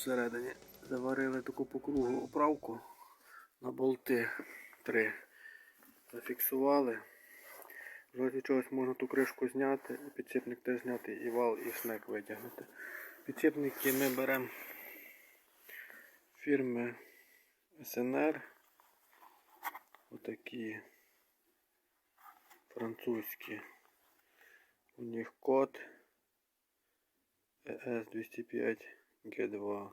всередині. Заварили таку по кругу оправку на болти 3. Зафіксували. В чогось можна ту кришку зняти, і підсипник теж зняти, і вал, і шнек витягнути. Підсипники ми беремо фірми СНР. Отакі французькі. У них код ES205G2.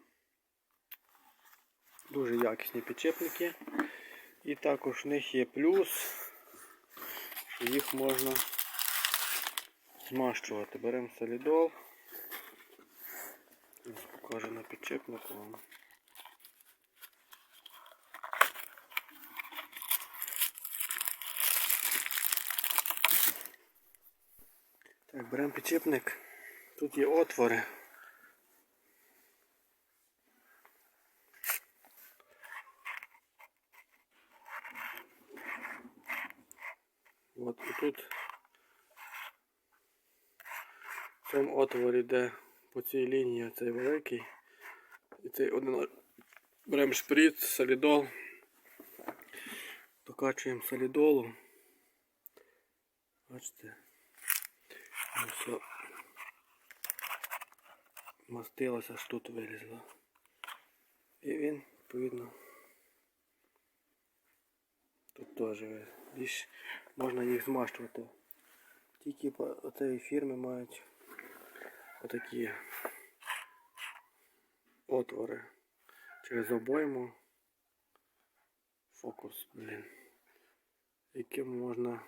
Дуже якісні підчепники. І також в них є плюс, що їх можна змащувати. Беремо солідол. Покажу на підчепнику вам. Так, беремо підчепник. Тут є отвори. От тут в цьому отворі йде по цій лінії цей великий. І цей один беремо шприц, солідол. Докачуємо солідолу. Бачите? Ну все. Мастилося, аж тут вилізло. І він, відповідно, теж більш можна їх змащувати. Тільки цієї фірми мають отакі отвори через обойму. Фокус, блін. Яким можна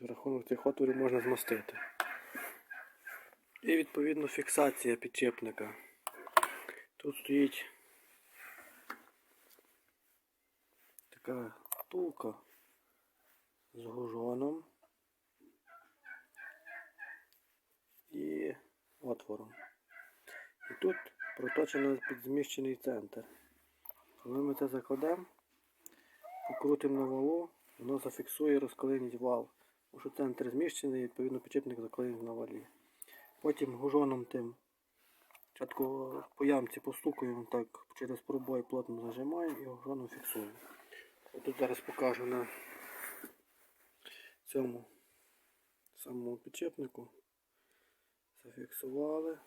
За рахунок цих отворів можна змастити. І відповідно фіксація підчепника. Тут стоїть така втулка з гужоном і отвором. І тут проточено підзміщений центр. Коли ми це закладемо, покрутимо на валу, воно зафіксує розклинить вал. Тому що центр зміщений, відповідно підчепник заклинить на валі. Потім гужоном тим спочатку по ямці постукуємо так через пробой плотно зажимаємо і гужоном фіксуємо. Тут зараз покажу на цьому самому підчепнику. Зафіксували,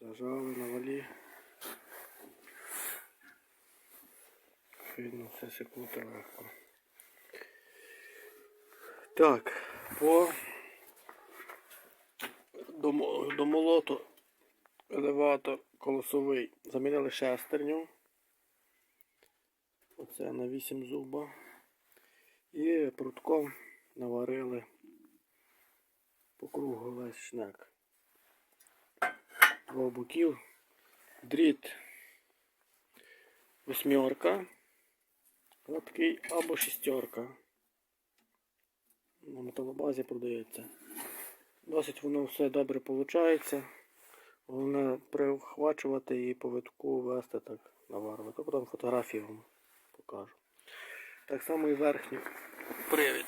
зажали на валі. Видно, все секута легко. Так, по домо- домолоту елеватор колосовий замінили шестерню. Оце на 8 зуба. І прутком наварили по кругу весь шнек. Двох боків. Дріт восьмерка. Гладкий або шістерка. На металобазі продається. Досить воно все добре виходить. Головне прихвачувати і по витку вести так наварувати. Потім фотографії вам покажу. Так само і верхній привід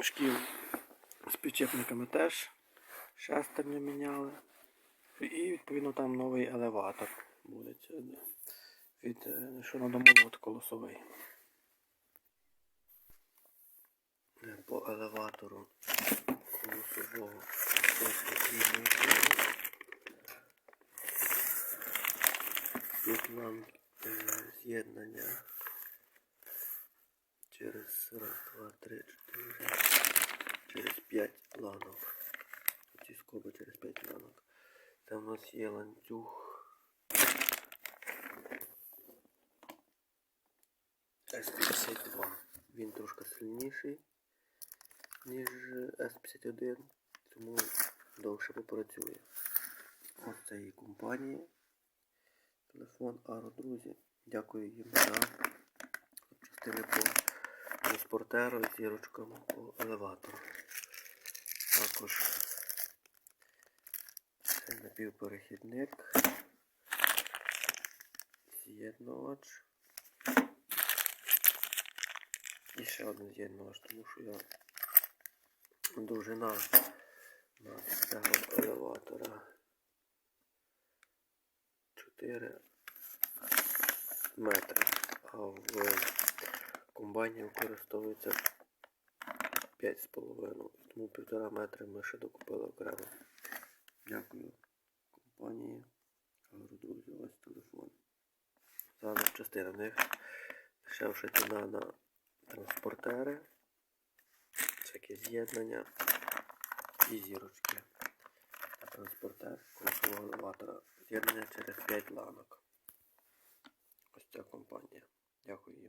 шкіл з підчепниками теж шестерню міняли. І відповідно там новий елеватор буде. Від е, що на домолот колосовий. По елеватору колосового Тут нам е, з'єднання через раз, два, три, чотири, через п'ять ланок. Ці скоби через п'ять ланок. Там у нас є ланцюг С-52. Він трошки сильніший, ніж С-51, тому довше попрацює. Ось це і компанія. Телефон Аро, друзі. Дякую їм за частини по транспортеру, зірочкам по елеватору. Також це напівперехідник, з'єднувач. І ще один з'єднувач, тому що я довжина на цього елеватора 4 метри, а в комбайні використовується 5,5, тому півтора метри ми ще докупили окремо. Дякую компанії. Друзі, ось телефон. Зараз частина в них дешевша ціна на транспортери, всякі з'єднання і зірочки. Транспортер колесового елеватора з'єднання через 5 ланок. Ось ця компанія. Дякую.